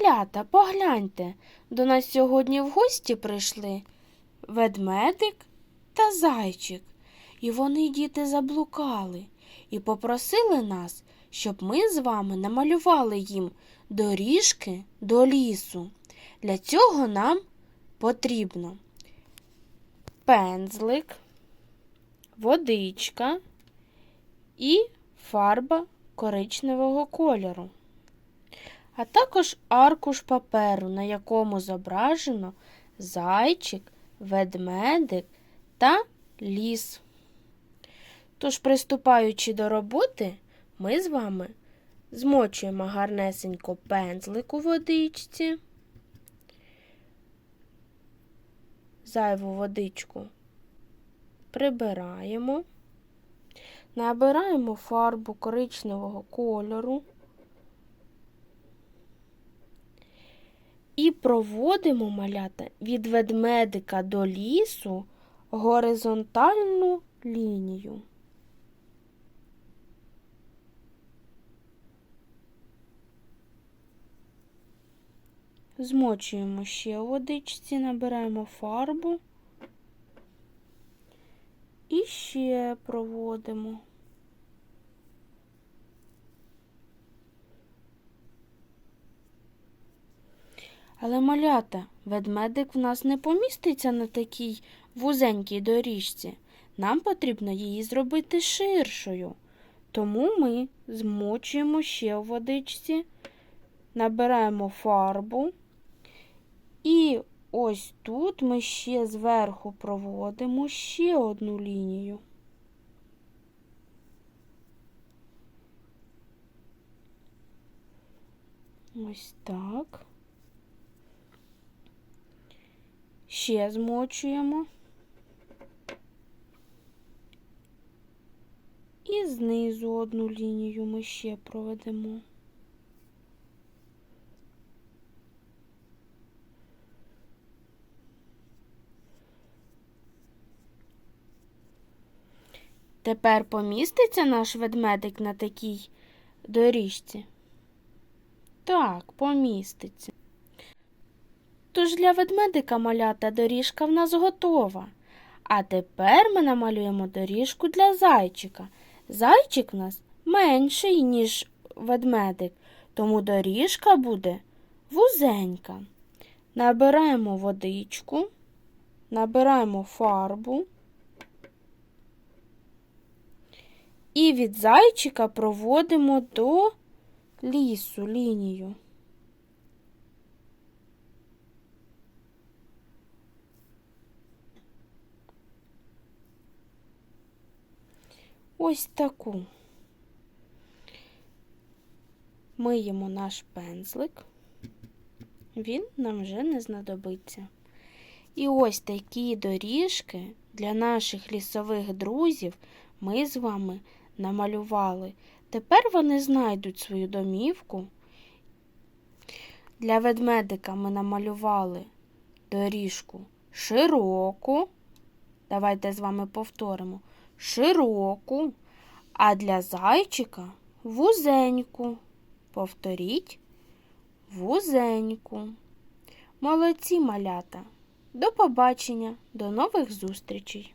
Малята, погляньте, до нас сьогодні в гості прийшли ведмедик та зайчик. І вони, діти, заблукали і попросили нас, щоб ми з вами намалювали їм доріжки до лісу. Для цього нам потрібно пензлик, водичка і фарба коричневого кольору, а також аркуш паперу, на якому зображено зайчик, ведмедик та ліс. Тож, приступаючи до роботи, ми з вами змочуємо гарнесенько пензлик у водичці, зайву водичку прибираємо, набираємо фарбу коричневого кольору і проводимо малята від ведмедика до лісу горизонтальну лінію. Змочуємо ще у водичці, набираємо фарбу і ще проводимо. Але малята, ведмедик в нас не поміститься на такій вузенькій доріжці. Нам потрібно її зробити ширшою. Тому ми змочуємо ще у водичці, набираємо фарбу. І ось тут ми ще зверху проводимо ще одну лінію. Ось так. Ще змочуємо. І знизу одну лінію ми ще проведемо. Тепер поміститься наш ведмедик на такій доріжці? Так, поміститься. Тож для ведмедика малята доріжка в нас готова. А тепер ми намалюємо доріжку для зайчика. Зайчик в нас менший, ніж ведмедик, тому доріжка буде вузенька. Набираємо водичку, набираємо фарбу. І від зайчика проводимо до лісу лінію. Ось таку. Миємо наш пензлик, він нам вже не знадобиться. І ось такі доріжки для наших лісових друзів ми з вами намалювали. Тепер вони знайдуть свою домівку. Для ведмедика ми намалювали доріжку широку. Давайте з вами повторимо широку, а для зайчика вузеньку. Повторіть вузеньку. Молодці малята. До побачення, до нових зустрічей!